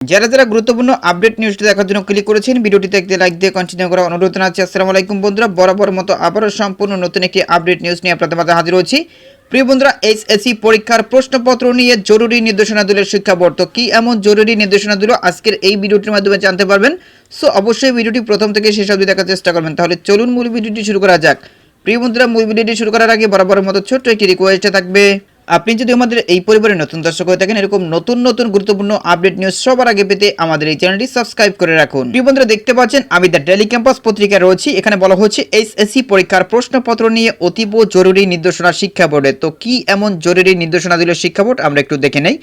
যারা যারা গুরুত্বপূর্ণ আপডেট নিউজটি দেখার জন্য ক্লিক করেছেন, ভিডিওটিতে একটি লাইক দিয়ে কন্টিনিউ করা অনুরোধ জানাচ্ছি। আসসালামু আলাইকুম বন্ধুরা, বরাবর মতো আবারও সম্পূর্ণ নতুন একটি আপডেট নিউজ নিয়ে আপনাদের মাঝে হাজির হচ্ছি প্রিয় বন্ধুরা এইচএসসি পরীক্ষার প্রশ্নপত্র নিয়ে জরুরি নির্দেশনা দিল শিক্ষা বোর্ড তো কি? এমন জরুরি নির্দেশনা দিল আজকের এই ভিডিওটির মাধ্যমে জানতে পারবেন। সো অবশ্যই ভিডিওটি প্রথম থেকে শেষ অবধি দেখার চেষ্টা করবেন। তাহলে চলুন মূল ভিডিওটি শুরু করা যাক। প্রিয় বন্ধুরা, মূল ভিডিওটি শুরু করার আগে বরাবরের মতো ছোট্ট একটি রিকোয়েস্ট থাকবে। আপনি যদি আমাদের এই পরিবারের নতুন দর্শক হয়ে থাকেন, এরকম নতুন নতুন গুরুত্বপূর্ণ আপডেট নিউজ সবার আগে পেতে আমাদের এই চ্যানেলটি সাবস্ক্রাইব করে রাখুন। প্রিয় বন্ধুরা, দেখতে পাচ্ছেন আমি দ্য ডেলি ক্যাম্পাস পত্রিকায় রয়েছি। এখানে বলা হচ্ছে, এইচএসসি পরীক্ষার প্রশ্নপত্র নিয়ে অতীব জরুরি নির্দেশনা শিক্ষা বোর্ডে। তো কি এমন জরুরি নির্দেশনা দিল শিক্ষা বোর্ড? আমরা একটু দেখে নেই।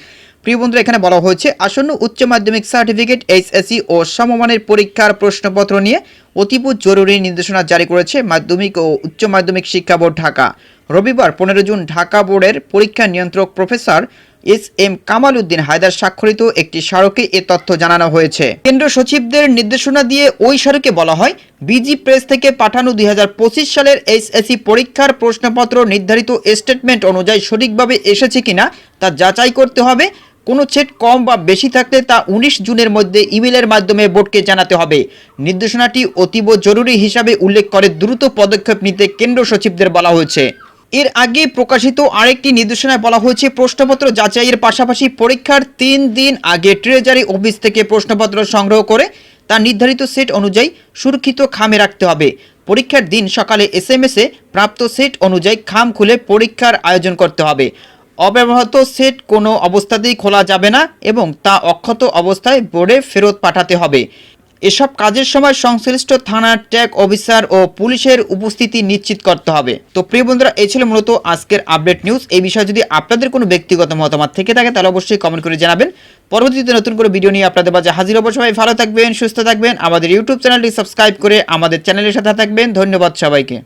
প্রিয় বন্ধুরা, এখানে বলা হয়েছে, আসন্ন উচ্চ মাধ্যমিক সার্টিফিকেট, এইচএসসি ও সমমানের পরীক্ষার প্রশ্নপত্র নিয়ে অতীব জরুরি নির্দেশনা জারি করেছে মাধ্যমিক ও উচ্চ মাধ্যমিক শিক্ষা বোর্ড ঢাকা। রবিবার পনেরো জুন ঢাকা বোর্ডের পরীক্ষা নিয়ন্ত্রক professor S M Kamal Uddin Haider স্বাক্ষরিত একটি স্মারকে এ তথ্য জানানো হয়েছে। কেন্দ্র সচিবদের নির্দেশনা দিয়ে ওই স্মারকে বলা হয়, বিজি প্রেস থেকে পাঠানো দুই হাজার পঁচিশ সালের এইচএসসি পরীক্ষার প্রশ্নপত্র নির্ধারিত স্টেটমেন্ট অনুযায়ী সঠিকভাবে এসেছে কিনা তা যাচাই করতে হবে কোনো সেট কম বা বেশি থাকলে তা উনিশ জুনের মধ্যে ইমেলের মাধ্যমে বোর্ডকে জানাতে হবে। নির্দেশনাটি অতীব জরুরি হিসাবে উল্লেখ করে দ্রুত পদক্ষেপ নিতে কেন্দ্র সচিবদের বলা হয়েছে। এর আগে প্রকাশিত আরেকটি নির্দেশনায় বলা হয়েছে, প্রশ্নপত্র যাচাইয়ের পাশাপাশি পরীক্ষার তিন দিন আগে ট্রেজারি অফিস থেকে প্রশ্নপত্র সংগ্রহ করে তা নির্ধারিত সেট অনুযায়ী সুরক্ষিত খামে রাখতে হবে। পরীক্ষার দিন সকালে এস এম এসে প্রাপ্ত সেট অনুযায়ী খাম খুলে পরীক্ষার আয়োজন করতে হবে। অব্যবহৃত সেট কোনো অবস্থাতেই খোলা যাবে না এবং তা অক্ষত অবস্থায় বোর্ডে ফেরত পাঠাতে হবে। এসব কাজের সময় সংশ্লিষ্ট থানার ট্যাগ অফিসার ও পুলিশের উপস্থিতি নিশ্চিত করতে হবে। তো প্রিয় বন্ধুরা, এই ছিল মূলত আজকের আপডেট নিউজ। এই বিষয়ে যদি আপনাদের কোনো ব্যক্তিগত মতামত থেকে থাকে, তাহলে অবশ্যই কমেন্ট করে জানাবেন। পরবর্তীতে নতুন করে ভিডিও নিয়ে আপনাদের মাঝে হাজির হব। সবাই ভালো থাকবেন, সুস্থ থাকবেন। আমাদের ইউটিউব চ্যানেলটি সাবস্ক্রাইব করে আমাদের চ্যানেলের সাথে থাকবেন। ধন্যবাদ সবাইকে।